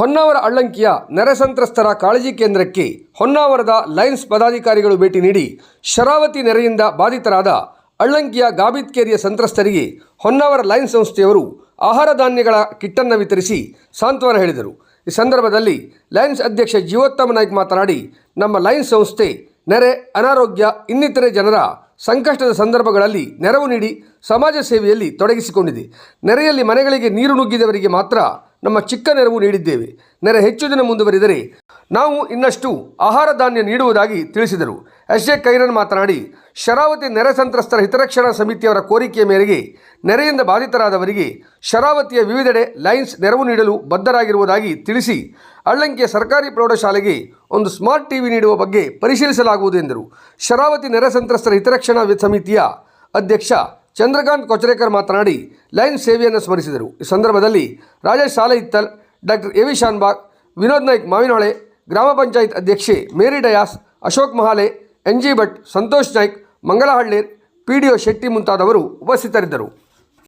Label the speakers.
Speaker 1: ಹೊನ್ನಾವರ ಅಳ್ಳಂಕಿಯ ನೆರೆ ಸಂತ್ರಸ್ತರ ಕಾಳಜಿ ಕೇಂದ್ರಕ್ಕೆ ಹೊನ್ನಾವರದ ಲಯನ್ಸ್ ಪದಾಧಿಕಾರಿಗಳು ಭೇಟಿ ನೀಡಿ ಶರಾವತಿ ನೆರೆಯಿಂದ ಬಾಧಿತರಾದ ಅಳ್ಳಂಕಿಯ ಗಾಬಿತ್ಕೇರಿಯ ಸಂತ್ರಸ್ತರಿಗೆ ಹೊನ್ನಾವರ ಲಯನ್ಸ್ ಸಂಸ್ಥೆಯವರು ಆಹಾರ ಧಾನ್ಯಗಳ ಕಿಟ್ಟನ್ನು ವಿತರಿಸಿ ಸಾಂತ್ವನ ಹೇಳಿದರು. ಈ ಸಂದರ್ಭದಲ್ಲಿ ಲಯನ್ಸ್ ಅಧ್ಯಕ್ಷ ಜೀವೋತ್ತಮ ನಾಯ್ಕ್ ಮಾತನಾಡಿ, ನಮ್ಮ ಲಯನ್ಸ್ ಸಂಸ್ಥೆ ನೆರೆ, ಅನಾರೋಗ್ಯ, ಇನ್ನಿತರೆ ಜನರ ಸಂಕಷ್ಟದ ಸಂದರ್ಭಗಳಲ್ಲಿ ನೆರವು ನೀಡಿ ಸಮಾಜ ಸೇವೆಯಲ್ಲಿ ತೊಡಗಿಸಿಕೊಂಡಿದೆ. ನೆರೆಯಲ್ಲಿ ಮನೆಗಳಿಗೆ ನೀರು ನುಗ್ಗಿದವರಿಗೆ ಮಾತ್ರ ನಮ್ಮ ಚಿಕ್ಕ ನೆರವು ನೀಡಿದ್ದೇವೆ. ನೆರೆ ಹೆಚ್ಚು ದಿನ ಮುಂದುವರಿದರೆ ನಾವು ಇನ್ನಷ್ಟು ಆಹಾರ ಧಾನ್ಯ ನೀಡುವುದಾಗಿ ತಿಳಿಸಿದರು. ಎಸ್ ಜೆ ಕೈರನ್ ಮಾತನಾಡಿ, ಶರಾವತಿ ನೆರೆ ಸಂತ್ರಸ್ತರ ಹಿತರಕ್ಷಣಾ ಸಮಿತಿಯವರ ಕೋರಿಕೆಯ ಮೇರೆಗೆ ನೆರೆಯಿಂದ ಬಾಧಿತರಾದವರಿಗೆ ಶರಾವತಿಯ ವಿವಿಧೆಡೆ ಲೈನ್ಸ್ ನೆರವು ನೀಡಲು ಬದ್ಧರಾಗಿರುವುದಾಗಿ ತಿಳಿಸಿ ಅಳ್ಳಂಕಿಯ ಸರ್ಕಾರಿ ಪ್ರೌಢಶಾಲೆಗೆ ಒಂದು ಸ್ಮಾರ್ಟ್ ಟಿವಿ ನೀಡುವ ಬಗ್ಗೆ ಪರಿಶೀಲಿಸಲಾಗುವುದು ಎಂದರು. ಶರಾವತಿ ನೆರೆ ಸಂತ್ರಸ್ತರ ಹಿತರಕ್ಷಣಾ ಸಮಿತಿಯ ಅಧ್ಯಕ್ಷ ಚಂದ್ರಕಾಂತ್ ಕೊಚರೇಕರ್ ಮಾತನಾಡಿ, ಲೈನ್ ಸೇವೆಯನ್ನು ಸ್ಮರಿಸಿದರು. ಈ ಸಂದರ್ಭದಲ್ಲಿ Rajesh Salahittal doctor A V Shanbhag, Vinod Naik Mavinahole, ಗ್ರಾಮ ಪಂಚಾಯತ್ ಅಧ್ಯಕ್ಷೆ Mary Dias, Ashok Mahale, N G Bhat, Santosh Naik Mangalahalli P D Shetty ಮುಂತಾದವರು ಉಪಸ್ಥಿತರಿದ್ದರು.